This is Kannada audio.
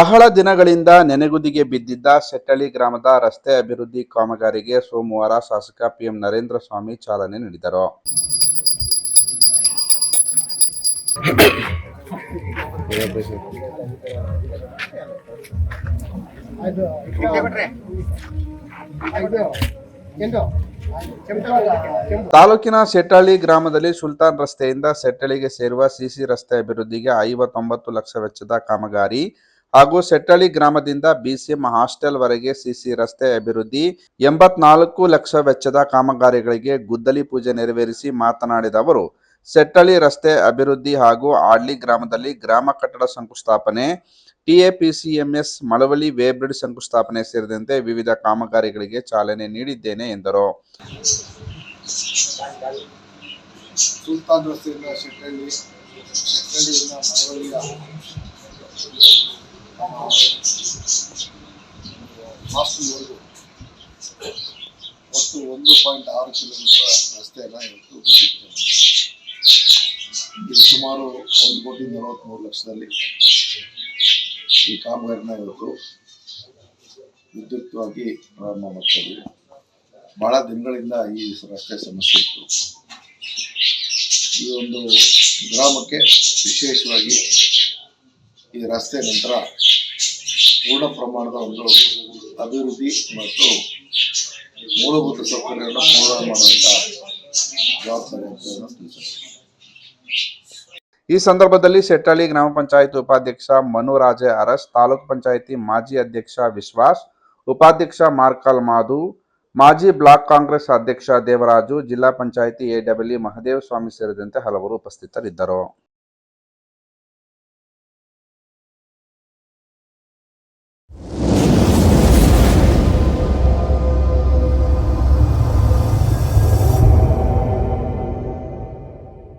ಬಹಳ ದಿನಗಳಿಂದ ನೆನೆಗುದಿಗೆ ಬಿದ್ದಿದ್ದ ಸೆಟ್ಟಳ್ಳಿ ಗ್ರಾಮದ ರಸ್ತೆ ಅಭಿವೃದ್ಧಿ ಕಾಮಗಾರಿಗೆ ಸೋಮವಾರ ಶಾಸಕ ಪಿಎಂ ನರೇಂದ್ರ ಸ್ವಾಮಿ ಚಾಲನೆ ನೀಡಿದರು. ತಾಲೂಕಿನ ಸೆಟ್ಟಳ್ಳಿ ಗ್ರಾಮದಲ್ಲಿ ಸುಲ್ತಾನ್ ರಸ್ತೆಯಿಂದ ಸೆಟ್ಟಳ್ಳಿಗೆ ಸೇರುವ ಸಿಸಿ ರಸ್ತೆ ಅಭಿವೃದ್ಧಿಗೆ ಐವತ್ತೊಂಬತ್ತು ಲಕ್ಷ ವೆಚ್ಚದ ಕಾಮಗಾರಿ ಹಾಗೂ ಸೆಟ್ಟಳಿ ಗ್ರಾಮದಿಂದ ಬಿಸಿಎಂ ಹಾಸ್ಟೆಲ್ ವರೆಗೆ ಸಿಸಿ ರಸ್ತೆ ಅಭಿವೃದ್ಧಿ, ಎಂಬತ್ನಾಲ್ಕು ಲಕ್ಷ ವೆಚ್ಚದ ಕಾಮಗಾರಿಗಳಿಗೆ ಗುದ್ದಲಿ ಪೂಜೆ ನೆರವೇರಿಸಿ ಮಾತನಾಡಿದ ಅವರು ಸೆಟ್ಟಳಿ ರಸ್ತೆ ಅಭಿವೃದ್ಧಿ ಹಾಗೂ ಆಡ್ಲಿ ಗ್ರಾಮದಲ್ಲಿ ಗ್ರಾಮ ಕಟ್ಟಡ ಶಂಕುಸ್ಥಾಪನೆ ಟಿಎಪಿಸಿಎಂಎಸ್ ಮಳವಳ್ಳಿ ವೇಬ್ರಿಡ್ ಶಂಕುಸ್ಥಾಪನೆ ಸೇರಿದಂತೆ ವಿವಿಧ ಕಾಮಗಾರಿಗಳಿಗೆ ಚಾಲನೆ ನೀಡಿದ್ದೇನೆ ಎಂದರು. ಹಾಸ್ಟೆಲ್ವರೆಗೂ ಒಟ್ಟು ಒಂದು ಪಾಯಿಂಟ್ ಆರು ಕಿಲೋಮೀಟರ್ ರಸ್ತೆಯನ್ನು ಇವತ್ತು ಇದು ಸುಮಾರು ಒಂದು ಕೋಟಿ ನಲವತ್ತ್ಮೂರು ಲಕ್ಷದಲ್ಲಿ ಈ ಕಾಮಗಾರಿನ ಇವತ್ತು ವಿದ್ಯುಕ್ತವಾಗಿ ಪ್ರಾರಂಭ ಮಾಡ್ತೀವಿ ಬಹಳ ದಿನಗಳಿಂದ ಈ ರಸ್ತೆ ಸಮಸ್ಯೆ ಇತ್ತು. ಈ ಒಂದು ಗ್ರಾಮಕ್ಕೆ ವಿಶೇಷವಾಗಿ ಈ ರಸ್ತೆ ನಂತರ ಪೂರ್ಣ ಪ್ರಮಾಣದ ಒಂದು ಅಭಿವೃದ್ಧಿ ಮತ್ತು ಮೂಲಭೂತ ಸೌಕರ್ಯವನ್ನು ಪೂರ್ಣ ಮಾಡುವಂಥ ಜವಾಬ್ದಾರಿ ಈ ಸಂದರ್ಭದಲ್ಲಿ ಸೆಟ್ಟಳ್ಳಿ ಗ್ರಾಮ ಪಂಚಾಯತ್ ಉಪಾಧ್ಯಕ್ಷ ಮನುರಾಜೆ ಅರಸ್, ತಾಲೂಕ್ ಪಂಚಾಯಿತಿ ಮಾಜಿ ಅಧ್ಯಕ್ಷ ವಿಶ್ವಾಸ್, ಉಪಾಧ್ಯಕ್ಷ ಮಾರ್ಕಲ್ ಮಾಧು, ಮಾಜಿ ಬ್ಲಾಕ್ ಕಾಂಗ್ರೆಸ್ ಅಧ್ಯಕ್ಷ ದೇವರಾಜು, ಜಿಲ್ಲಾ ಪಂಚಾಯಿತಿ ಎಡಬ್ಲ್ಯೂ ಮಹದೇವ ಸ್ವಾಮಿ ಸೇರಿದಂತೆ ಹಲವರು ಉಪಸ್ಥಿತರಿದ್ದರು.